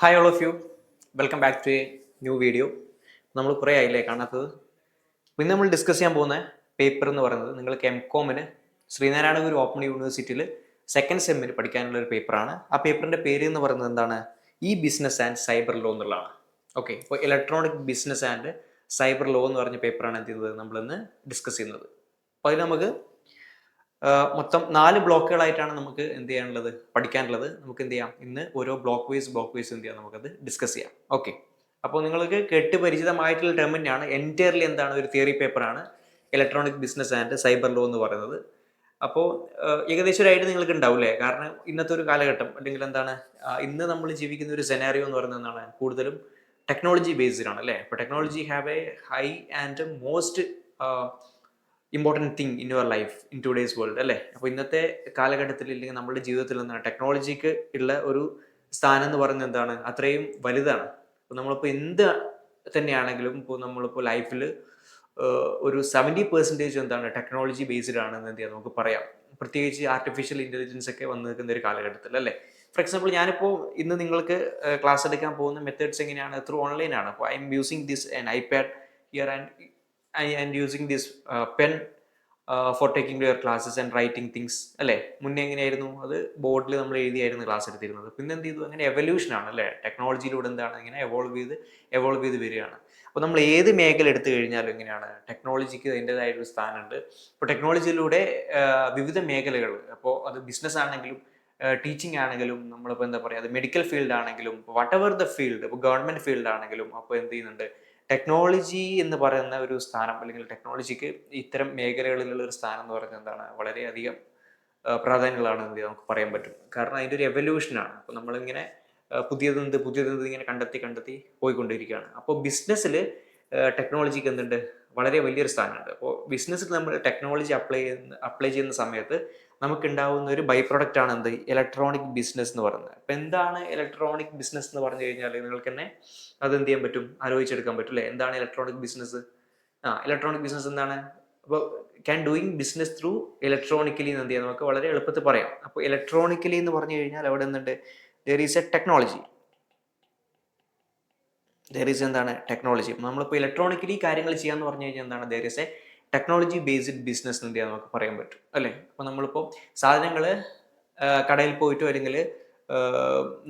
Hi all of you welcome back to a new video നമ്മൾ കുറേ ആയില്ലേ കാണാത്തത്? ഇന്ന് നമ്മൾ ഡിസ്കസ് ചെയ്യാൻ പോകുന്ന പേപ്പർ എന്ന് പറയുന്നത് നിങ്ങൾക്ക് എം കോമിന് ശ്രീനാരായണ ഗുരു ഓപ്പൺ യൂണിവേഴ്സിറ്റിയിൽ സെക്കൻഡ് സെമ്മിന് പഠിക്കാനുള്ള ഒരു പേപ്പറാണ് ആ പേപ്പറിന്റെ പേര് എന്ന് പറയുന്നത് എന്താണ്? ഈ ബിസിനസ് ആൻഡ് സൈബർ ലോ എന്നുള്ളതാണ്. ഓക്കെ ഇപ്പോൾ electronic business and cyber law എന്ന് പറഞ്ഞ പേപ്പറാണ് എന്ത് ചെയ്യുന്നത് നമ്മളിന്ന് ഡിസ്കസ് ചെയ്യുന്നത്. അപ്പോൾ അതിൽ നമുക്ക് മൊത്തം നാല് ബ്ലോക്കുകളായിട്ടാണ് നമുക്ക് എന്ത് ചെയ്യാനുള്ളത്? പഠിക്കാനുള്ളത്. നമുക്ക് എന്ത് ചെയ്യാം? ഇന്ന് ഓരോ ബ്ലോക്ക് വൈസ് ബ്ലോക്ക് വൈസ് എന്ത് ചെയ്യാം? നമുക്കത് ഡിസ്കസ് ചെയ്യാം. ഓക്കെ അപ്പോൾ നിങ്ങൾക്ക് കേട്ട് പരിചിതമായിട്ടുള്ള ടേം തന്നെയാണ് എന്റയർലി എന്താണ്? ഒരു തിയറി പേപ്പറാണ് electronic business and cyber law എന്ന് പറയുന്നത്. അപ്പോൾ ഏകദേശം ഒരു ഐഡിയ നിങ്ങൾക്ക് ഉണ്ടാവില്ലേ കാരണം ഇന്നത്തെ ഒരു കാലഘട്ടം അല്ലെങ്കിൽ എന്താണ്? ഇന്ന് നമ്മൾ ജീവിക്കുന്ന ഒരു സെനാരിയോ എന്ന് പറയുന്നത് എന്താണ്? കൂടുതലും ടെക്നോളജി ബേസ്ഡ് ആണ് അല്ലേ? അപ്പോൾ technology have a high and most important thing in your life in today's world അല്ലേ? അപ്പോൾ ഇന്നത്തെ കാലഘട്ടത്തിൽ ഇല്ലെങ്കിൽ നമ്മുടെ ജീവിതത്തിൽ എന്താണ് ടെക്നോളജിക്ക് ഉള്ള ഒരു സ്ഥാനം എന്ന് പറയുന്നത് എന്താണ്? അത്രയും വലുതാണ്. അപ്പോൾ നമ്മളിപ്പോൾ എന്ത് തന്നെയാണെങ്കിലും ഇപ്പോൾ നമ്മളിപ്പോൾ ലൈഫിൽ ഒരു സെവന്റി പെർസെന്റേജ് എന്താണ് ടെക്നോളജി ബേസ്ഡ് ആണെന്ന് എന്ത് ചെയ്യാം? നമുക്ക് പറയാം. പ്രത്യേകിച്ച് ആർട്ടിഫിഷ്യൽ ഇന്റലിജൻസ് ഒക്കെ വന്നു നിൽക്കുന്ന ഒരു കാലഘട്ടത്തിൽ അല്ലേ? ഫോർ എക്സാമ്പിൾ ഞാനിപ്പോൾ ഇന്ന് നിങ്ങൾക്ക് ക്ലാസ് എടുക്കാൻ പോകുന്ന മെത്തേഡ്സ് എങ്ങനെയാണ്? ത്രൂ ഓൺലൈൻ ആണ്. അപ്പോൾ I am using this and iPad here and and using this pen for taking your classes and writing things അല്ലേ? മുന്നേ എങ്ങനെയായിരുന്നു? അത് ബോർഡിൽ നമ്മൾ എഴുതിയായിരുന്നു ക്ലാസ് എടുത്തിരുന്നത്. പിന്നെ എന്ത് ചെയ്തു? അങ്ങനെ എവല്യൂഷൻ ആണ് അല്ലേ? ടെക്നോളജിയിലൂടെ എന്താണ് ഇങ്ങനെ എവോൾവ് ചെയ്ത് എവോൾവ് ചെയ്ത് വരികയാണ്. അപ്പോൾ നമ്മൾ ഏത് മേഖല എടുത്തു കഴിഞ്ഞാലും എങ്ങനെയാണ്? ടെക്നോളജിക്ക് അതിന്റെതായൊരു സ്ഥാനമുണ്ട്. അപ്പോൾ ടെക്നോളജിയിലൂടെ വിവിധ മേഖലകൾ അപ്പോൾ അത് ബിസിനസ് ആണെങ്കിലും ടീച്ചിങ് ആണെങ്കിലും നമ്മളിപ്പോൾ എന്താ പറയുക അത് മെഡിക്കൽ ഫീൽഡ് ആണെങ്കിലും വാട്ട് എവർ ദ ഫീൽഡ് ഇപ്പോൾ ഗവൺമെന്റ് ഫീൽഡ് ആണെങ്കിലും അപ്പോൾ എന്ത് ചെയ്യുന്നുണ്ട്? ടെക്നോളജി എന്ന് പറയുന്ന ഒരു സ്ഥാനം അല്ലെങ്കിൽ ടെക്നോളജിക്ക് ഇത്തരം മേഖലകളിലുള്ള ഒരു സ്ഥാനം എന്ന് പറയുന്നത് എന്താണ്? വളരെയധികം പ്രാധാന്യമുള്ളതാണ് എന്ന് നമുക്ക് പറയാൻ പറ്റും. കാരണം അതിന്റെ ഒരു എവല്യൂഷനാണ് അപ്പോൾ നമ്മളിങ്ങനെ പുതിയതെന്ത് പുതിയതെന്ത് ഇങ്ങനെ കണ്ടെത്തി കണ്ടെത്തി പോയിക്കൊണ്ടിരിക്കുകയാണ്. അപ്പോൾ ബിസിനസ്സിൽ ടെക്നോളജിക്ക് എന്തുണ്ട്? വളരെ വലിയൊരു സ്ഥാനമുണ്ട്. അപ്പോൾ ബിസിനസ്സിൽ നമ്മൾ ടെക്നോളജി അപ്ലൈ ചെയ്യുന്ന അപ്ലൈ ചെയ്യുന്ന സമയത്ത് നമുക്കുണ്ടാവുന്ന ഒരു ബൈ പ്രൊഡക്റ്റ് ആണ് എന്ത്? ഇലക്ട്രോണിക് ബിസിനസ് എന്ന് പറയുന്നത്. അപ്പോൾ എന്താണ് ഇലക്ട്രോണിക് ബിസിനസ് എന്ന് പറഞ്ഞു കഴിഞ്ഞാൽ നിങ്ങൾക്ക് തന്നെ അത് എന്ത് ചെയ്യാൻ പറ്റും? ആലോചിച്ചെടുക്കാൻ പറ്റും അല്ലേ? എന്താണ് ഇലക്ട്രോണിക് ബിസിനസ് ആ ഇലക്ട്രോണിക് ബിസിനസ് എന്താണ്? അപ്പോൾ can doing business through electronically എന്ന് എന്ത് ചെയ്യാം? നമുക്ക് വളരെ എളുപ്പത്തിൽ പറയാം. അപ്പോൾ ഇലക്ട്രോണിക്കലി എന്ന് പറഞ്ഞു കഴിഞ്ഞാൽ അവിടെ എന്തുണ്ട്? There is a technology there is എന്താണ്? ടെക്നോളജി നമ്മളിപ്പോൾ ഇലക്ട്രോണിക്കലി കാര്യങ്ങൾ ചെയ്യാന്ന് പറഞ്ഞു കഴിഞ്ഞാൽ എന്താണ്? There is a technology based business ചെയ്യാം നമുക്ക് പറയാൻ പറ്റും അല്ലേ? അപ്പോൾ നമ്മളിപ്പോൾ സാധനങ്ങൾ കടയിൽ പോയിട്ടോ അല്ലെങ്കിൽ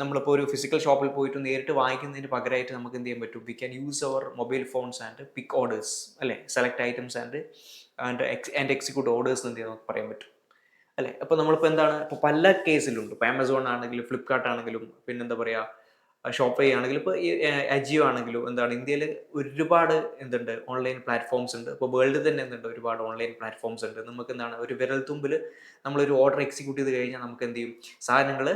നമ്മളിപ്പോൾ ഒരു ഫിസിക്കൽ ഷോപ്പിൽ പോയിട്ട് നേരിട്ട് വാങ്ങിക്കുന്നതിന് പകരമായിട്ട് നമുക്ക് എന്ത് ചെയ്യാൻ പറ്റും? We can use our mobile phones and pick orders അല്ലേ? Select items and and ex and execute orders എന്ത് ചെയ്യാൻ നമുക്ക് പറയാൻ പറ്റും അല്ലേ? അപ്പോൾ നമ്മളിപ്പോൾ എന്താണ്? ഇപ്പോൾ പല കേസിലുണ്ട് ഇപ്പോൾ ആമസോൺ ആണെങ്കിലും ഫ്ലിപ്കാർട്ട് ആണെങ്കിലും പിന്നെന്താ പറയുക ഷോപ്പേ ചെയ്യുകയാണെങ്കിൽ ഇപ്പോൾ അജിയോ ആണെങ്കിലും എന്താണ് ഇന്ത്യയിൽ ഒരുപാട് എന്തുണ്ട് ഓൺലൈൻ പ്ലാറ്റ്ഫോംസ് ഉണ്ട്. ഇപ്പോൾ വേൾഡിൽ തന്നെ എന്തുണ്ട് ഒരുപാട് ഓൺലൈൻ പ്ലാറ്റ്ഫോംസ് ഉണ്ട്. നമുക്ക് എന്താണ് ഒരു വിരൽ തുമ്പിൽ നമ്മളൊരു ഓർഡർ എക്സിക്യൂട്ട് ചെയ്ത് കഴിഞ്ഞാൽ നമുക്ക് എന്ത് ചെയ്യും? സാധനങ്ങൾ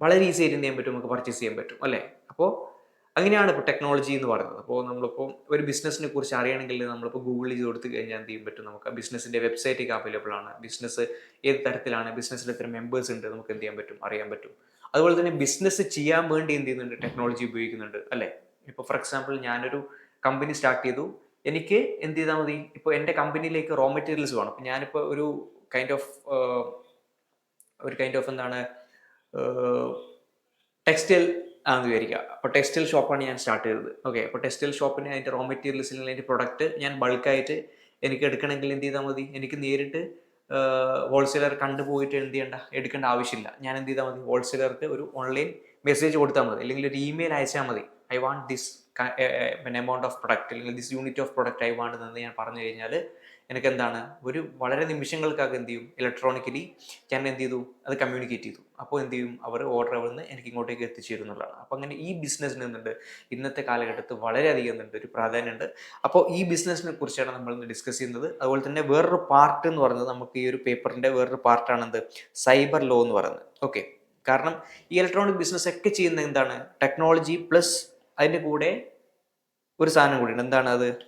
വളരെ ഈസി ആയിട്ട് ചെയ്യാൻ പറ്റും? നമുക്ക് പർച്ചേസ് ചെയ്യാൻ പറ്റും അല്ലേ? അപ്പോൾ അങ്ങനെയാണ് ഇപ്പോൾ ടെക്നോളജി എന്ന് പറയുന്നത്. അപ്പോൾ നമ്മളിപ്പോൾ ഒരു ബിസിനസ്സിനെ കുറിച്ച് അറിയണമെങ്കിൽ നമ്മളിപ്പോൾ ഗൂഗിൾ ചെയ്ത് കൊടുത്തു കഴിഞ്ഞാൽ എന്ത് ചെയ്യാൻ പറ്റും? നമുക്ക് ബിസിനസ്സിന്റെ വെബ്സൈറ്റൊക്കെ അവൈലബിൾ ആണ്. ബിസിനസ് ഏത് തരത്തിലാണ്? ബിസിനസ്സിൽ എത്ര മെമ്പേഴ്സ് ഉണ്ട്? നമുക്ക് എന്ത് ചെയ്യാൻ പറ്റും? അറിയാൻ പറ്റും. അതുപോലെ തന്നെ ബിസിനസ് ചെയ്യാൻ വേണ്ടി എന്ത് ചെയ്യുന്നുണ്ട്? ടെക്നോളജി ഉപയോഗിക്കുന്നുണ്ട് അല്ലേ? ഇപ്പോൾ ഫോർ എക്സാമ്പിൾ ഞാനൊരു കമ്പനി സ്റ്റാർട്ട് ചെയ്തു. എനിക്ക് എന്ത് ചെയ്താൽ മതി? ഇപ്പോൾ എന്റെ കമ്പനിയിലേക്ക് റോ മെറ്റീരിയൽസ് വേണം. അപ്പം ഞാനിപ്പോൾ ഒരു കൈൻഡ് ഓഫ് ഒരു കൈൻഡ് ഓഫ് എന്താണ് ടെക്സ്റ്റൈൽ ആണെന്ന് വിചാരിക്കുക. അപ്പോൾ ടെക്സ്റ്റൈൽ ഷോപ്പാണ് ഞാൻ സ്റ്റാർട്ട് ചെയ്തത്. ഓക്കെ അപ്പോൾ ടെക്സ്റ്റൈൽ ഷോപ്പിന് അതിന്റെ റോ മെറ്റീരിയൽസിൽ അതിന്റെ പ്രൊഡക്റ്റ് ഞാൻ ബൾക്കായിട്ട് എനിക്ക് എടുക്കണമെങ്കിൽ എന്ത് ചെയ്താൽ മതി? എനിക്ക് നേരിട്ട് ഹോൾസെയിലർ കണ്ടുപോയിട്ട് എന്ത് ചെയ്യേണ്ട എടുക്കേണ്ട ആവശ്യമില്ല. ഞാൻ എന്ത് ചെയ്താൽ മതി? ഹോൾസെയിലർക്ക് ഒരു ഓൺലൈൻ മെസ്സേജ് കൊടുത്താൽ മതി. അല്ലെങ്കിൽ ഒരു ഇമെയിൽ അയച്ചാൽ മതി. I want this amount of product അല്ലെങ്കിൽ this unit of product I want എന്ന് ഞാൻ പറഞ്ഞു കഴിഞ്ഞാൽ എനിക്ക് എന്താണ് ഒരു വളരെ നിമിഷങ്ങൾക്കകം എന്ത് ചെയ്യും? ഇലക്ട്രോണിക്കലി ഞാൻ എന്ത് ചെയ്തു? അത് കമ്മ്യൂണിക്കേറ്റ് ചെയ്തു. അപ്പോൾ എന്ത് ചെയ്യും? അവർ ഓർഡർ അവിടെ നിന്ന് എനിക്ക് ഇങ്ങോട്ടേക്ക് എത്തിച്ചേരും എന്നുള്ളതാണ്. അപ്പോൾ അങ്ങനെ ഈ ബിസിനസ്സിന് എന്തുണ്ട്? ഇന്നത്തെ കാലഘട്ടത്ത് വളരെയധികം എന്തുണ്ട്? ഒരു പ്രാധാന്യമുണ്ട് അപ്പോൾ ഈ ബിസിനസ്സിനെ കുറിച്ചാണ് നമ്മൾ ഇന്ന് ഡിസ്കസ് ചെയ്യുന്നത്. അതുപോലെ തന്നെ വേറൊരു പാർട്ട് എന്ന് പറയുന്നത് നമുക്ക് ഈ ഒരു പേപ്പറിന്റെ വേറൊരു പാർട്ടാണ് സൈബർ ലോ എന്ന് പറയുന്നത്. ഓക്കെ കാരണം ഈ ഇലക്ട്രോണിക് ബിസിനസ് ഒക്കെ ചെയ്യുന്ന എന്താണ്? ടെക്നോളജി പ്ലസ് അതിന്റെ കൂടെ ഒരു സാധനം കൂടിയുണ്ട്. എന്താണ് അത്?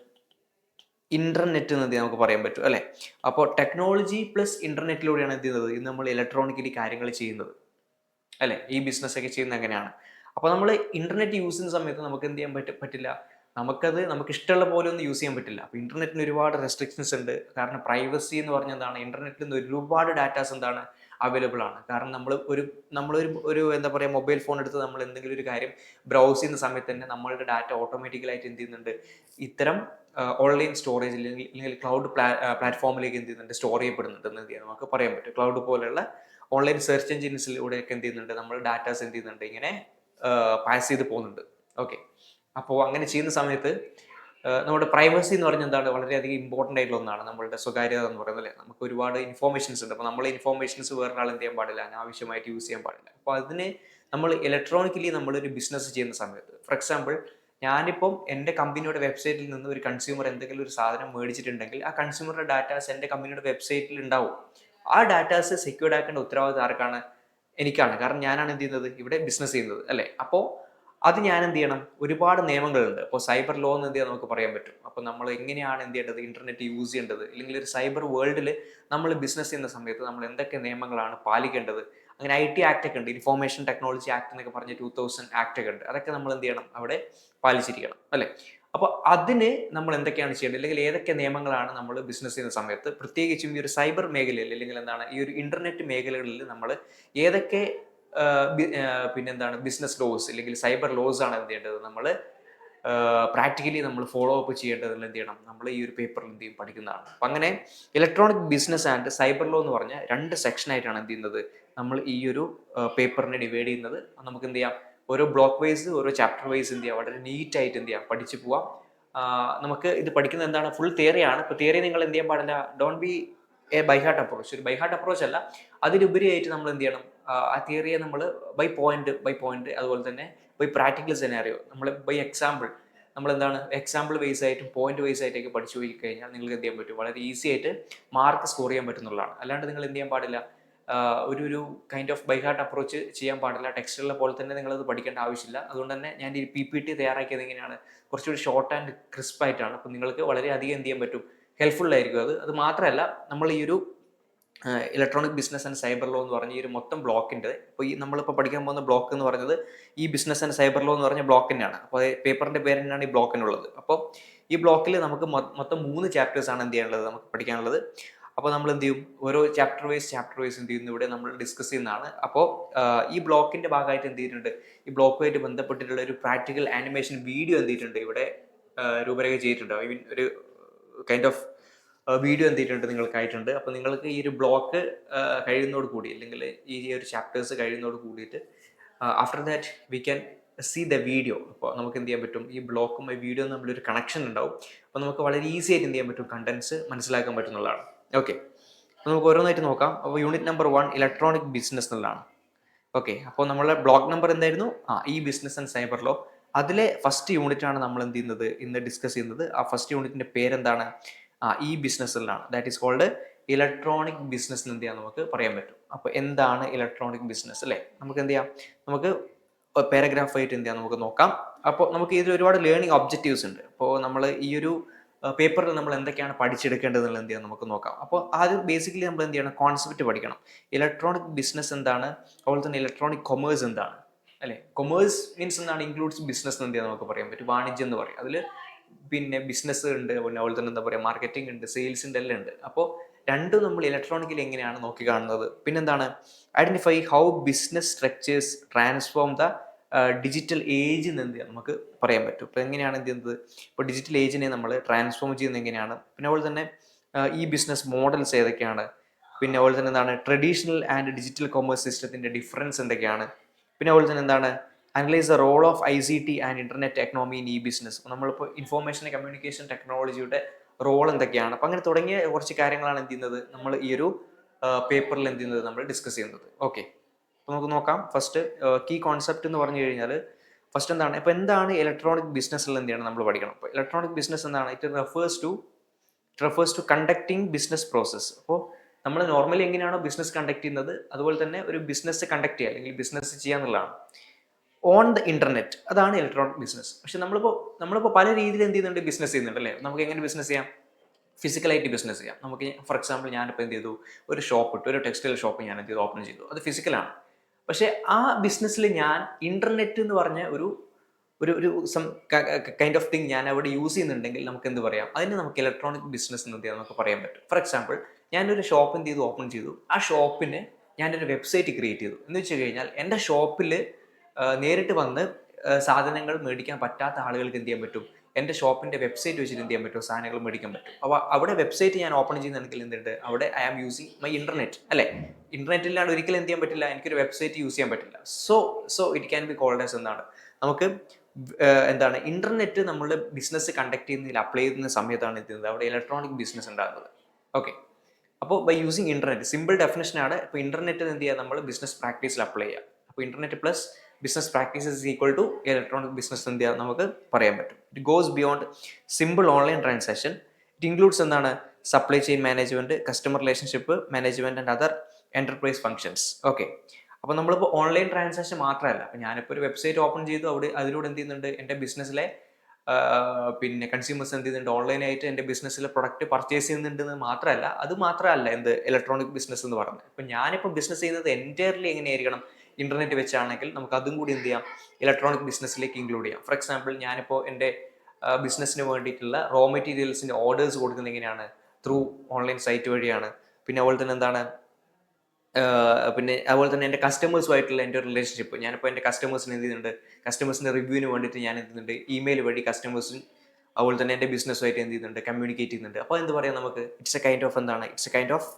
ഇന്റർനെറ്റ് എന്ന് നമുക്ക് പറയാൻ പറ്റും അല്ലേ? അപ്പോൾ ടെക്നോളജി പ്ലസ് ഇന്റർനെറ്റിലൂടെയാണ് എന്ത് ചെയ്യുന്നത്? ഇന്ന് നമ്മൾ ഇലക്ട്രോണിക്കലി കാര്യങ്ങൾ ചെയ്യുന്നത് അല്ലേ? ഈ ബിസിനസ് ഒക്കെ ചെയ്യുന്നത് അങ്ങനെയാണ് അപ്പോൾ നമ്മൾ ഇന്റർനെറ്റ് യൂസ് ചെയ്യുന്ന സമയത്ത് നമുക്ക് എന്ത് ചെയ്യാൻ പറ്റ പറ്റില്ല. നമുക്കത് നമുക്ക് ഇഷ്ടമുള്ള പോലെ ഒന്നും യൂസ് ചെയ്യാൻ പറ്റില്ല. അപ്പോൾ ഇന്റർനെറ്റിന് ഒരുപാട് റെസ്ട്രിക്ഷൻസ് ഉണ്ട്. കാരണം പ്രൈവസി എന്ന് പറഞ്ഞതാണ് എന്താണ്? ഇന്റർനെറ്റിൽ നിന്ന് ഒരുപാട് ഡാറ്റാസ് എന്താണ്? അവൈലബിൾ ആണ്. കാരണം നമ്മൾ ഒരു നമ്മളൊരു ഒരു എന്താ പറയുക മൊബൈൽ ഫോൺ എടുത്ത് നമ്മൾ എന്തെങ്കിലും ഒരു കാര്യം ബ്രൗസ് ചെയ്യുന്ന സമയത്ത് തന്നെ നമ്മളുടെ ഡാറ്റ ഓട്ടോമാറ്റിക്കലായിട്ട് എന്ത് ചെയ്യുന്നുണ്ട്? ഇത്തരം ഓൺലൈൻ സ്റ്റോറേജ് അല്ലെങ്കിൽ ക്ലൗഡ് പ്ലാറ്റ്ഫോമിലേക്ക് എന്ത് ചെയ്യുന്നുണ്ട് സ്റ്റോർ ചെയ്യപ്പെടുന്നുണ്ട് എന്ന് എന്ത് ചെയ്യാം നമുക്ക് പറയാൻ പറ്റും. ക്ലൗഡ് പോലെയുള്ള ഓൺലൈൻ സെർച്ച് എഞ്ചിൻസിലൂടെയൊക്കെ എന്ത് ചെയ്യുന്നുണ്ട് നമ്മൾ ഡാറ്റാസ് എന്ത് ചെയ്യുന്നുണ്ട് ഇങ്ങനെ പാസ് ചെയ്ത് പോകുന്നുണ്ട്. ഓക്കെ അപ്പോൾ അങ്ങനെ ചെയ്യുന്ന സമയത്ത് നമ്മുടെ പ്രൈവസി എന്ന് പറഞ്ഞാൽ എന്താണ്? വളരെയധികം ഇമ്പോർട്ടന്റ് ആയിട്ടുള്ള ഒന്നാണ്. നമ്മളുടെ സ്വകാര്യത എന്ന് പറയുന്നത് അല്ലേ? നമുക്ക് ഒരുപാട് ഇൻഫോർമേഷൻസ് ഉണ്ട്. അപ്പോൾ നമ്മൾ ഇൻഫോർമേഷൻസ് വേറൊരാൾ എന്ത് ചെയ്യാൻ പാടില്ല അനാവശ്യമായിട്ട് യൂസ് ചെയ്യാൻ പാടില്ല. അപ്പോൾ അതിന് നമ്മൾ ഇലക്ട്രോണിക്കലി നമ്മളൊരു ബിസിനസ് ചെയ്യുന്ന സമയത്ത് ഫോർ എക്സാമ്പിൾ ഞാനിപ്പം എന്റെ കമ്പനിയുടെ വെബ്സൈറ്റിൽ നിന്ന് ഒരു കൺസ്യൂമർ എന്തെങ്കിലും ഒരു സാധനം മേടിച്ചിട്ടുണ്ടെങ്കിൽ ആ കൺസ്യൂമറുടെ ഡാറ്റാസ് എന്റെ കമ്പനിയുടെ വെബ്സൈറ്റിൽ ഉണ്ടാവും. ആ ഡാറ്റാസ് സെക്യൂർഡ് ആക്കേണ്ട ഉത്തരവാദിത്വം ആർക്കാണ്? എനിക്കാണ്. കാരണം ഞാനാണ് എന്ത് ചെയ്യുന്നത്? ഇവിടെ ബിസിനസ് ചെയ്യുന്നത്. അല്ലേ? അപ്പോൾ അത് ഞാൻ എന്ത് ചെയ്യണം? ഒരുപാട് നിയമങ്ങളുണ്ട്. അപ്പോൾ സൈബർ ലോ എന്ന് എന്ത് ചെയ്യാൻ നമുക്ക് പറയാൻ പറ്റും. അപ്പോൾ നമ്മൾ എങ്ങനെയാണ് എന്ത് ചെയ്യേണ്ടത്? ഇന്റർനെറ്റ് യൂസ് ചെയ്യേണ്ടത്? അല്ലെങ്കിൽ ഒരു സൈബർ വേൾഡിൽ നമ്മൾ ബിസിനസ് ചെയ്യുന്ന സമയത്ത് നമ്മൾ എന്തൊക്കെ നിയമങ്ങളാണ് പാലിക്കേണ്ടത്? അങ്ങനെ ഐ ടി ആക്ട് ഒക്കെ ഉണ്ട് ഇൻഫോർമേഷൻ ടെക്നോളജി ആക്ട് എന്നൊക്കെ പറഞ്ഞ ടൂ തൗസൻഡ് ആക്ട് ഒക്കെ ഉണ്ട്. അതൊക്കെ നമ്മൾ എന്ത് ചെയ്യണം? അവിടെ പാലിച്ചിരിക്കണം അല്ലേ? അപ്പോൾ അതിന് നമ്മൾ എന്തൊക്കെയാണ് ചെയ്യേണ്ടത്? അല്ലെങ്കിൽ ഏതൊക്കെ നിയമങ്ങളാണ് നമ്മൾ ബിസിനസ് ചെയ്യുന്ന സമയത്ത് പ്രത്യേകിച്ചും ഈ ഒരു സൈബർ മേഖലയിൽ അല്ലെങ്കിൽ എന്താണ് ഈ ഒരു ഇന്റർനെറ്റ് മേഖലകളിൽ നമ്മൾ ഏതൊക്കെ പിന്നെന്താണ് ബിസിനസ് ലോസ് അല്ലെങ്കിൽ സൈബർ ലോസ് ആണ് എന്ത് ചെയ്യേണ്ടത്? നമ്മൾ പ്രാക്ടിക്കലി നമ്മൾ ഫോളോ അപ്പ് ചെയ്യേണ്ടതെല്ലാം എന്ത് ചെയ്യണം? നമ്മൾ ഈ ഒരു പേപ്പറിൽ എന്ത് ചെയ്യും? പഠിക്കുന്നതാണ്. അപ്പം അങ്ങനെ electronic business and cyber law എന്ന് പറഞ്ഞ രണ്ട് സെക്ഷനായിട്ടാണ് എന്ത് ചെയ്യുന്നത്? നമ്മൾ ഈ ഒരു പേപ്പറിനെ ഡിവൈഡ് ചെയ്യുന്നത്. നമുക്ക് എന്ത് ചെയ്യാം? ഓരോ ബ്ലോക്ക് വൈസ് ഓരോ ചാപ്റ്റർ വൈസ് എന്ത് ചെയ്യാം? വളരെ നീറ്റായിട്ട് എന്ത് ചെയ്യാം? പഠിച്ചു പോവാം. നമുക്ക് ഇത് പഠിക്കുന്നത് എന്താണ്? ഫുൾ തിയറിയാണ് ഇപ്പോൾ തിയറി നിങ്ങൾ എന്ത് ചെയ്യാൻ പാടില്ല? Don't be a by heart approach ഒരു ബൈഹാർട്ട് അപ്രോച്ച് അല്ല. അതിലുപരിയായിട്ട് നമ്മൾ എന്ത് ചെയ്യണം? ആ, തിയറിയെ നമ്മൾ ബൈ പോയിന്റ് ബൈ പോയിന്റ് അതുപോലെ തന്നെ ബൈ പ്രാക്ടിക്കൽ സെനാരിയോ നമ്മൾ ബൈ എക്സാമ്പിൾ നമ്മൾ എന്താണ് എക്സാമ്പിൾ വൈസ് ആയിട്ടും പോയിന്റ് വൈസ് ആയിട്ടൊക്കെ പഠിച്ചു പോയി കഴിഞ്ഞാൽ നിങ്ങൾക്ക് എന്ത് ചെയ്യാൻ പറ്റും? വളരെ ഈസി ആയിട്ട് മാർക്ക് സ്കോർ ചെയ്യാൻ പറ്റുന്നുള്ളതാണ്. അല്ലാണ്ട് നിങ്ങൾ എന്ത് ചെയ്യാൻ പാടില്ല? ഒരു ഒരു കൈൻഡ് ഓഫ് ബൈഹാർട്ട് അപ്രോച്ച് ചെയ്യാൻ പാടില്ല. ടെക്സ്റ്റുകളെ പോലെ തന്നെ നിങ്ങളത് പഠിക്കേണ്ട ആവശ്യമില്ല. അതുകൊണ്ട് തന്നെ ഞാൻ ഈ പി പി ടി തയ്യാറാക്കിയത് എങ്ങനെയാണ് കുറച്ചുകൂടി ഷോർട്ട് ആൻഡ് ക്രിസ്പ് ആയിട്ടാണ്. അപ്പം നിങ്ങൾക്ക് വളരെയധികം എന്ത് ചെയ്യാൻ പറ്റും? ഹെൽപ്ഫുൾ ആയിരിക്കും അത്. അത് മാത്രമല്ല നമ്മൾ ഈ ഒരു electronic business and cyber law എന്ന് പറഞ്ഞ ഈ ഒരു മൊത്തം ബ്ലോക്കിന്റെ ഇപ്പോൾ ഈ നമ്മളിപ്പോൾ പഠിക്കാൻ പോകുന്ന ബ്ലോക്ക് എന്ന് പറഞ്ഞത് ഈ ബിസിനസ് ആൻഡ് സൈബർ ലോ എന്ന് പറഞ്ഞ ബ്ലോക്ക് തന്നെയാണ്. അപ്പോൾ പേപ്പറിന്റെ പേര് തന്നെയാണ് ഈ ബ്ലോക്കിനുള്ളത് അപ്പോൾ ഈ ബ്ലോക്കിൽ നമുക്ക് മൊത്തം മൂന്ന് ചാപ്റ്റേഴ്സ് ആണ് എന്ത് ചെയ്യാനുള്ളത് നമുക്ക് പഠിക്കാനുള്ളത്. അപ്പോൾ നമ്മൾ എന്ത് ചെയ്യും? ഓരോ ചാപ്റ്റർ വൈസ് ചാപ്റ്റർ വൈസ് എന്ത് ചെയ്യുന്നു? ഇവിടെ നമ്മൾ ഡിസ്കസ് ചെയ്യുന്നതാണ്. അപ്പോൾ ഈ ബ്ലോക്കിന്റെ ഭാഗമായിട്ട് എന്ത് ചെയ്തിട്ടുണ്ട്? ഈ ബ്ലോക്കുമായിട്ട് ബന്ധപ്പെട്ടിട്ടുള്ള ഒരു പ്രാക്ടിക്കൽ ആനിമേഷൻ വീഡിയോ എന്ത് ചെയ്തിട്ടുണ്ട്? ഇവിടെ രൂപരേഖ ചെയ്തിട്ടുണ്ട്. ഐ മീൻ ഒരു കൈൻഡ് ഓഫ് വീഡിയോ എന്ത് ചെയ്തിട്ടുണ്ട് നിങ്ങൾക്കായിട്ടുണ്ട്. അപ്പോൾ നിങ്ങൾക്ക് ഈ ഒരു ബ്ലോക്ക് കഴിയുന്നതോട് കൂടി അല്ലെങ്കിൽ ഈ ഒരു ചാപ്റ്റേഴ്സ് കഴിയുന്നതോട് കൂടിയിട്ട് after that we can see the video അപ്പോൾ നമുക്ക് എന്ത് ചെയ്യാൻ പറ്റും? ഈ ബ്ലോക്കും ഈ വീഡിയോ തമ്മിലൊരു കണക്ഷൻ ഉണ്ടാവും. അപ്പോൾ നമുക്ക് വളരെ ഈസി ആയിട്ട് എന്ത് ചെയ്യാൻ പറ്റും? കണ്ടൻസ് മനസ്സിലാക്കാൻ പറ്റുന്നതാണ്. ഓക്കെ അപ്പോൾ നമുക്ക് ഓരോന്നായിട്ട് നോക്കാം. അപ്പോൾ unit number one electronic business എന്നുള്ളതാണ്. ഓക്കെ അപ്പോൾ നമ്മളെ ബ്ലോക്ക് നമ്പർ എന്തായിരുന്നു? ആ ഈ ബിസിനസ് ആൻഡ് സൈബർ ലോ അതിലെ ഫസ്റ്റ് യൂണിറ്റ് ആണ് നമ്മൾ എന്ത് ചെയ്യുന്നത്? ഇന്ന് ഡിസ്കസ് ചെയ്യുന്നത്. ആ ഫസ്റ്റ് യൂണിറ്റിന്റെ പേരെന്താണ്? ആ ഈ ബിസിനസ്സിലാണ്. That is called electronic business എന്ന് എന്ത് ചെയ്യാം നമുക്ക് പറയാൻ പറ്റും. അപ്പോൾ എന്താണ് ഇലക്ട്രോണിക് ബിസിനസ് അല്ലേ? നമുക്ക് എന്ത് ചെയ്യാം? നമുക്ക് പാരഗ്രാഫ് ആയിട്ട് എന്ത് ചെയ്യാം? നമുക്ക് നോക്കാം. അപ്പോൾ നമുക്ക് ഇതിൽ ഒരുപാട് ലേണിംഗ് ഒബ്ജക്റ്റീവ്സ് ഉണ്ട്. അപ്പോൾ നമ്മൾ ഈ ഒരു പേപ്പറിൽ നമ്മൾ എന്തൊക്കെയാണ് പഠിച്ചെടുക്കേണ്ടതെന്നുള്ള എന്ത് ചെയ്യാം? നമുക്ക് നോക്കാം. അപ്പോൾ ആദ്യം ബേസിക്കലി നമ്മൾ എന്ത് ചെയ്യണം? കോൺസെപ്റ്റ് പഠിക്കണം. ഇലക്ട്രോണിക് ബിസിനസ് എന്താണ്? അതുപോലെ തന്നെ ഇലക്ട്രോണിക് കൊമേഴ്സ് എന്താണ്? അല്ലെ? കൊമേഴ്സ് മീൻസ് എന്താണ്? ഇൻക്ലൂഡ്സ് ബിസിനസ് എന്ന് എന്ത് നമുക്ക് പറയാൻ പറ്റും. വാണിജ്യം എന്ന് പറയും. അതിൽ പിന്നെ ബിസിനസ് ഉണ്ട് പിന്നെ അതുപോലെ തന്നെ എന്താ പറയുക മാർക്കറ്റിംഗ് ഉണ്ട് സെയിൽസിന്റെ എല്ലാം ഉണ്ട്. അപ്പോൾ രണ്ടും നമ്മൾ ഇലക്ട്രോണിക്കിൽ എങ്ങനെയാണ് നോക്കി കാണുന്നത്? പിന്നെന്താണ്? Identify how business structures transform the digital age എന്ന് എന്ത് നമുക്ക് പറയാൻ പറ്റും. ഇപ്പോൾ എങ്ങനെയാണ് എന്ത് ചെയ്യുന്നത്? ഇപ്പോൾ ഡിജിറ്റൽ ഏജിനെ നമ്മൾ ട്രാൻസ്ഫോം ചെയ്യുന്നത് എങ്ങനെയാണ്? പിന്നെ അതുപോലെ തന്നെ ഈ ബിസിനസ് മോഡൽസ് ഏതൊക്കെയാണ്? പിന്നെ അതുപോലെ തന്നെ എന്താണ്? ട്രഡീഷണൽ ആൻഡ് ഡിജിറ്റൽ കോമേഴ്സ് സിസ്റ്റത്തിന്റെ ഡിഫറൻസ് എന്തൊക്കെയാണ്? പിന്നെ അതുപോലെ തന്നെ എന്താണ്? Analyse the role of I C T and internet economy in e business നമ്മളിപ്പോൾ ഇൻഫോർമേഷൻ കമ്മ്യൂണിക്കേഷൻ ടെക്നോളജിയുടെ റോൾ എന്തൊക്കെയാണ്? അപ്പം അങ്ങനെ തുടങ്ങിയ കുറച്ച് കാര്യങ്ങളാണ് എന്ത് ചെയ്യുന്നത്? നമ്മൾ ഈ ഒരു പേപ്പറിൽ എന്ത് ചെയ്യുന്നത്? നമ്മൾ ഡിസ്കസ് ചെയ്യുന്നത്. ഓക്കെ അപ്പോൾ നമുക്ക് നോക്കാം. ഫസ്റ്റ് കീ കോൺസെപ്റ്റ് എന്ന് പറഞ്ഞു കഴിഞ്ഞാൽ ഫസ്റ്റ് എന്താണ്? ഇപ്പോൾ എന്താണ് ഇലക്ട്രോണിക് ബിസിനസ്സിൽ എന്ത് ചെയ്യണം? നമ്മൾ പഠിക്കണം. അപ്പോൾ ഇലക്ട്രോണിക് ബിസിനസ് എന്താണ്? It refers to it refers to conducting business process അപ്പോൾ നമ്മൾ നോർമലി എങ്ങനെയാണോ ബിസിനസ് കണ്ടക്ട് ചെയ്യുന്നത്? അതുപോലെ തന്നെ ഒരു ബിസിനസ് കണ്ടക്ട് ചെയ്യുക അല്ലെങ്കിൽ ബിസിനസ് ചെയ്യുക എന്നുള്ളതാണ് ഓൺ ദ ഇന്റർനെറ്റ് അതാണ് ഇലക്ട്രോണിക് ബിസിനസ് പക്ഷെ നമ്മളിപ്പോൾ നമ്മളിപ്പോൾ പല രീതിയിൽ എന്ത് ചെയ്യുന്നുണ്ട്? ബിസിനസ് ചെയ്യുന്നുണ്ട് അല്ലേ? നമുക്ക് എങ്ങനെ ബിസിനസ് ചെയ്യാം? ഫിസിക്കലായിട്ട് ബിസിനസ് ചെയ്യാം. നമുക്ക് ഫോർ എക്സാമ്പിൾ ഞാനിപ്പോൾ എന്ത് ചെയ്തു? ഒരു ഷോപ്പ് ഇട്ടു. ഒരു ടെക്സ്റ്റൈൽ ഷോപ്പ് ഞാൻ എന്ത് ചെയ്തു? ഓപ്പൺ ചെയ്തു. അത് ഫിസിക്കലാണ് പക്ഷേ ആ ബിസിനസ്സിൽ ഞാൻ ഇന്റർനെറ്റ് എന്ന് പറഞ്ഞ ഒരു ഒരു ഒരു സം കൈൻഡ് ഓഫ് തിങ് ഞാൻ അവിടെ യൂസ് ചെയ്യുന്നുണ്ടെങ്കിൽ നമുക്ക് എന്ത് പറയാം? അതിന് നമുക്ക് ഇലക്ട്രോണിക് ബിസിനസ് എന്ന് ചെയ്യാം? നമുക്ക് പറയാൻ പറ്റും. ഫോർ എക്സാമ്പിൾ ഞാനൊരു ഷോപ്പ് എന്ത് ചെയ്തു? ഓപ്പൺ ചെയ്തു. ആ ഷോപ്പിന് ഞാനൊരു വെബ്സൈറ്റ് ക്രിയേറ്റ് ചെയ്തു. എന്ന് വെച്ച് കഴിഞ്ഞാൽ എന്റെ ഷോപ്പിൽ നേരിട്ട് വന്ന് സാധനങ്ങൾ മേടിക്കാൻ പറ്റാത്ത ആളുകൾക്ക് എന്ത് ചെയ്യാൻ പറ്റും? എന്റെ ഷോപ്പിന്റെ വെബ്സൈറ്റ് വെച്ചിട്ട് എന്ത് ചെയ്യാൻ പറ്റും? സാധനങ്ങൾ മേടിക്കാൻ പറ്റും. അപ്പോൾ അവിടെ വെബ്സൈറ്റ് ഞാൻ ഓപ്പൺ ചെയ്യുന്നുണ്ടെങ്കിൽ എന്തുണ്ട്? അവിടെ I am using my internet അല്ലേ? ഇന്റർനെറ്റിലാണ് ഒരിക്കലും എന്ത് ചെയ്യാൻ പറ്റില്ല. എനിക്കൊരു വെബ്സൈറ്റ് യൂസ് ചെയ്യാൻ പറ്റില്ല. So so it can be called as എന്താണ് നമുക്ക് എന്താണ് ഇന്റർനെറ്റ് നമ്മൾ ബിസിനസ് കണ്ടക്ട് ചെയ്യുന്നതിൽ അപ്ലൈ ചെയ്യുന്ന സമയത്താണ് എന്ത് ചെയ്യുന്നത്? അവിടെ ഇലക്ട്രോണിക് ബിസിനസ് ഉണ്ടാകുന്നത്. ഓക്കെ. അപ്പോൾ ബൈ യൂസിങ് ഇന്റർനെറ്റ് സിമ്പിൾ ഡെഫിനേഷനാണ്. ഇപ്പോൾ ഇന്റർനെറ്റ് എന്ത് ചെയ്യുക? നമ്മൾ ബിസിനസ് പ്രാക്ടീസിൽ അപ്ലൈ ചെയ്യുക. അപ്പോൾ internet plus business practices is equal to electronic business എന്ത് ചെയ്യാൻ നമുക്ക് പറയാൻ പറ്റും. It goes beyond simple online transaction it includes എന്താണ്? Supply chain management customer relationship management and other enterprise functions okay അപ്പോൾ നമ്മളിപ്പോൾ ഓൺലൈൻ ട്രാൻസാക്ഷൻ മാത്രമല്ല. അപ്പോൾ ഞാനിപ്പോൾ ഒരു വെബ്സൈറ്റ് ഓപ്പൺ ചെയ്തു. അവിടെ അതിലൂടെ എന്ത് ചെയ്യുന്നുണ്ട്? എന്റെ ബിസിനസ്സിലെ പിന്നെ കൺസ്യൂമേഴ്സ് എന്ത് ചെയ്യുന്നുണ്ട്? ഓൺലൈനായിട്ട് എന്റെ ബിസിനസ്സിലെ പ്രൊഡക്റ്റ് പർച്ചേസ് ചെയ്യുന്നുണ്ട് എന്ന് മാത്രമല്ല അത് മാത്രമല്ല എന്ത്? ഇലക്ട്രോണിക് ബിസിനസ് എന്ന് പറയുന്നത്. അപ്പോൾ ഞാനിപ്പോൾ ബിസിനസ് ചെയ്യുന്നത് എന്റയർലി എങ്ങനെയായിരിക്കണം? ഇന്റർനെറ്റ് വെച്ചാണെങ്കിൽ നമുക്ക് അതും കൂടി എന്ത് ചെയ്യാം? ഇലക്ട്രോണിക് ബിസിനസ്സിലേക്ക് ഇൻക്ലൂഡ് ചെയ്യാം. ഫോർ എക്സാമ്പിൾ ഞാനിപ്പോൾ എന്റെ ബിസിനസ്സിന് വേണ്ടിയിട്ടുള്ള റോ മെറ്റീരിയൽസിന്റെ ഓർഡേഴ്സ് കൊടുക്കുന്നത് എങ്ങനെയാണ്? ത്രൂ ഓൺലൈൻ സൈറ്റ് വഴിയാണ്. പിന്നെ അതുപോലെ തന്നെ എന്താണ്? പിന്നെ അതുപോലെ തന്നെ എന്റെ കസ്റ്റമേഴ്സുമായിട്ടുള്ള എന്റെ റിലേഷൻഷിപ്പ് ഞാനിപ്പോൾ എന്റെ കസ്റ്റമേഴ്സിന് എന്ത് ചെയ്യുന്നുണ്ട്? കസ്റ്റമേഴ്സിന്റെ റിവ്യൂവിന് വേണ്ടിയിട്ട് ഞാൻ എന്ത് ചെയ്യുന്നുണ്ട്? ഇമെയിൽ വഴി കസ്റ്റമേഴ്സിന് അതുപോലെ തന്നെ എന്റെ ബിസിനസ്സുമായിട്ട് എന്ത് ചെയ്യുന്നുണ്ട്? കമ്മ്യൂണിക്കേറ്റ് ചെയ്യുന്നുണ്ട്. അപ്പോൾ എന്ത് പറയാം നമുക്ക്? ഇറ്റ്സ് എ കൈൻഡ് ഓഫ് എന്താണ്? It's a kind of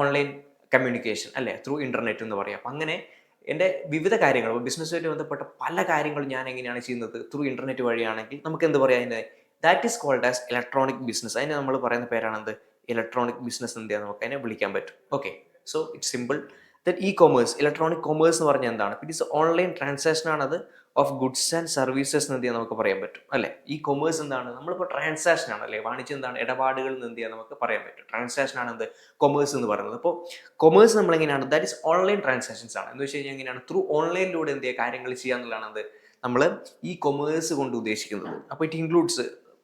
online communication അല്ലേ? ത്രൂ ഇന്റർനെറ്റ് എന്ന് പറയാം. അപ്പം അങ്ങനെ എന്റെ വിവിധ കാര്യങ്ങൾ ബിസിനസ്സുമായിട്ട് ബന്ധപ്പെട്ട പല കാര്യങ്ങളും ഞാൻ എങ്ങനെയാണ് ചെയ്യുന്നത്? ത്രൂ ഇന്റർനെറ്റ് വഴിയാണെങ്കിൽ നമുക്ക് എന്ത് പറയാം അതിന്റെ that is called as electronic business അതിന് നമ്മൾ പറയുന്ന പേരാണെന്ത്? ഇലക്ട്രോണിക് ബിസിനസ് എന്ത് നമുക്ക് അതിനെ വിളിക്കാൻ പറ്റും. Okay so it's simple that e commerce electronic commerce എന്ന് പറഞ്ഞാൽ എന്താണ്? ഇറ്റ് ഈസ് ഓൺലൈൻ ട്രാൻസാക്ഷൻ ആണത്. ഓഫ് ഗുഡ്സ് ആൻഡ് സർവീസസ് എന്ത് ചെയ്യാൻ നമുക്ക് പറയാൻ പറ്റും. അല്ലെ? ഈ കൊമേഴ്സ് എന്താണ്? നമ്മളിപ്പോൾ ട്രാൻസാക്ഷൻ ആണ് അല്ലെ? വാണിജ്യം എന്താണ്? ഇടപാടുകൾ എന്ത് ചെയ്യാൻ നമുക്ക് പറയാൻ പറ്റും. ട്രാൻസാക്ഷൻ ആണ് എന്ത്? കൊമേഴ്സ് എന്ന് പറയുന്നത്. അപ്പോൾ കൊമേഴ്സ് നമ്മൾ എങ്ങനെയാണ്? ദാറ്റ് ഇസ് ഓൺലൈൻ ട്രാൻസാക്ഷൻസ് ആണ്. എന്ന് വെച്ച് കഴിഞ്ഞാൽ എങ്ങനെയാണ്? ത്രൂ ഓൺലൈനിലൂടെ എന്ത് ചെയ്യുക കാര്യങ്ങൾ ചെയ്യാന്നുള്ളതാണ് എന്ത്? നമ്മൾ ഈ കൊമേഴ്സ് കൊണ്ട് ഉദ്ദേശിക്കുന്നത്. അപ്പോൾ ഇറ്റ് ഇൻക്ലൂഡ്സ്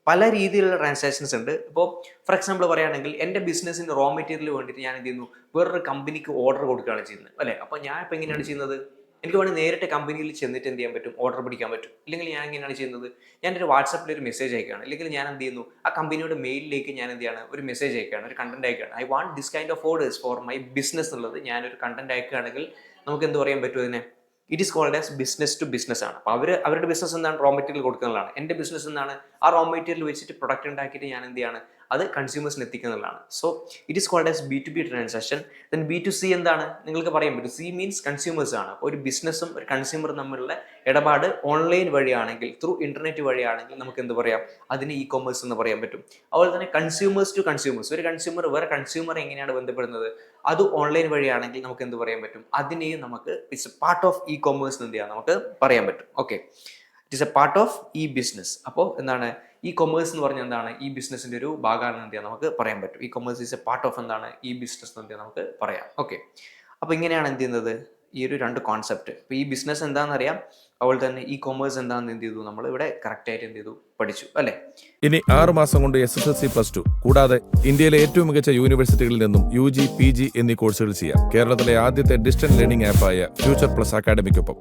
പല രീതിയിലുള്ള ട്രാൻസാക്ഷൻസ് ഉണ്ട്. ഇപ്പോൾ ഫോർ എക്സാമ്പിൾ പറയുകയാണെങ്കിൽ എന്റെ ബിസിനസ്സിന് റോ മെറ്റീരിയൽ വേണ്ടിയിട്ട് ഞാൻ എന്ത് ചെയ്യുന്നു? വേറൊരു കമ്പനിക്ക് ഓർഡർ കൊടുക്കുകയാണ് ചെയ്യുന്നത്. അല്ലേ? അപ്പോൾ ഞാൻ ഇപ്പോൾ എങ്ങനെയാണ് ചെയ്യുന്നത്? എനിക്ക് വേണമെങ്കിൽ നേരിട്ട് കമ്പനിയിൽ ചെന്നിട്ട് എന്ത് ചെയ്യാൻ പറ്റും? ഓർഡർ പിടിക്കാൻ പറ്റും. ഇല്ലെങ്കിൽ ഞാൻ എങ്ങനെയാണ് ചെയ്യുന്നത്? ഞാൻ ഒരു വാട്സപ്പിൽ ഒരു മെസ്സേജ് അയക്കുകയാണ്. അല്ലെങ്കിൽ ഞാൻ എന്ത് ചെയ്യുന്നു? ആ കമ്പനിയുടെ മെയിലിലേക്ക് ഞാൻ എന്ത് ഒരു മെസ്സേജ് അയക്കുകയാണ്. ഒരു കണ്ടന്റ് അയക്കുകയാണ്. I want this kind of orders for my business എന്നുള്ളത് ഞാനൊരു കണ്ടന്റ് അയക്കുകയാണെങ്കിൽ നമുക്ക് എന്ത് പറയാൻ പറ്റും അതിനെ? It is called as business to business ആണ്. അപ്പോൾ അവർ അവരുടെ ബിസിനസ് എന്താണ്? റോ മെറ്റീരിയൽ കൊടുക്കുന്നതാണ്. എന്റെ ബിസിനസ് എന്താണ്? ആ റോ മെറ്റീരിയൽ വെച്ചിട്ട് പ്രൊഡക്റ്റ് ഉണ്ടാക്കിയിട്ട് ഞാൻ എന്ത് ചെയ്യാണ്? അത് കൺസ്യൂമേഴ്സിന് എത്തിക്കുന്നതാണ്. So it is called as B to B transaction then B to C എന്താണ്? നിങ്ങൾക്ക് പറയാൻ പറ്റും സി മീൻസ് കൺസ്യൂമേഴ്സ് ആണ്. ഒരു ബിസിനസ്സും ഒരു കൺസ്യൂമറും തമ്മിലുള്ള ഇടപാട് ഓൺലൈൻ വഴിയാണെങ്കിൽ ത്രൂ ഇന്റർനെറ്റ് വഴിയാണെങ്കിൽ നമുക്ക് എന്ത് പറയാം? അതിന് ഇ കൊമേഴ്സ് എന്ന് പറയാൻ പറ്റും. അതുപോലെ തന്നെ കൺസ്യൂമേഴ്സ് ടു കൺസ്യൂമേഴ്സ് ഒരു കൺസ്യൂമർ വേറെ കൺസ്യൂമർ എങ്ങനെയാണ് ബന്ധപ്പെടുന്നത്? അത് ഓൺലൈൻ വഴിയാണെങ്കിൽ നമുക്ക് എന്ത് പറയാൻ പറ്റും? അതിനെയും നമുക്ക് it's part of e commerce എന്ത് ചെയ്യാം? നമുക്ക് പറയാൻ പറ്റും. Okay it is a part of e business അപ്പോൾ എന്താണ്? ഇ കൊമേഴ്സ് എന്ന് പറഞ്ഞാൽ എന്താണ്? ഈ ബിസിനസിന്റെ ഒരു ഭാഗമാണ് എന്ത് നമുക്ക് പറയാൻ പറ്റും. E commerce is a part of എന്താണ്? ഈ ബിസിനസ് എന്ന് നമുക്ക് പറയാം. ഓക്കെ അപ്പോൾ ഇങ്ങനെയാണ് എന്ത് ചെയ്യുന്നത്? ഈ ഒരു രണ്ട് കോൺസെപ്റ്റ് ഇപ്പോൾ ഈ ബിസിനസ് എന്താണെന്ന് അറിയാം? അതുപോലെ തന്നെ ഇ കൊമേഴ്സ് എന്താണെന്ന് എന്ത് ചെയ്തു? നമ്മൾ ഇവിടെ കറക്റ്റ് ആയിട്ട് എന്ത് ചെയ്തു? പഠിച്ചു. അല്ലേ? ഇനി ആറ് മാസം കൊണ്ട് S S L C plus two കൂടാതെ ഇന്ത്യയിലെ ഏറ്റവും മികച്ച യൂണിവേഴ്സിറ്റികളിൽ നിന്നും യു ജി പി ജി എന്നീ കോഴ്സുകൾ ചെയ്യാം. കേരളത്തിലെ ആദ്യത്തെ ഡിസ്റ്റൻസ് ലേണിംഗ് ആപ്പായ ഫ്യൂച്ചർ പ്ലസ് അക്കാഡമിക്കൊപ്പം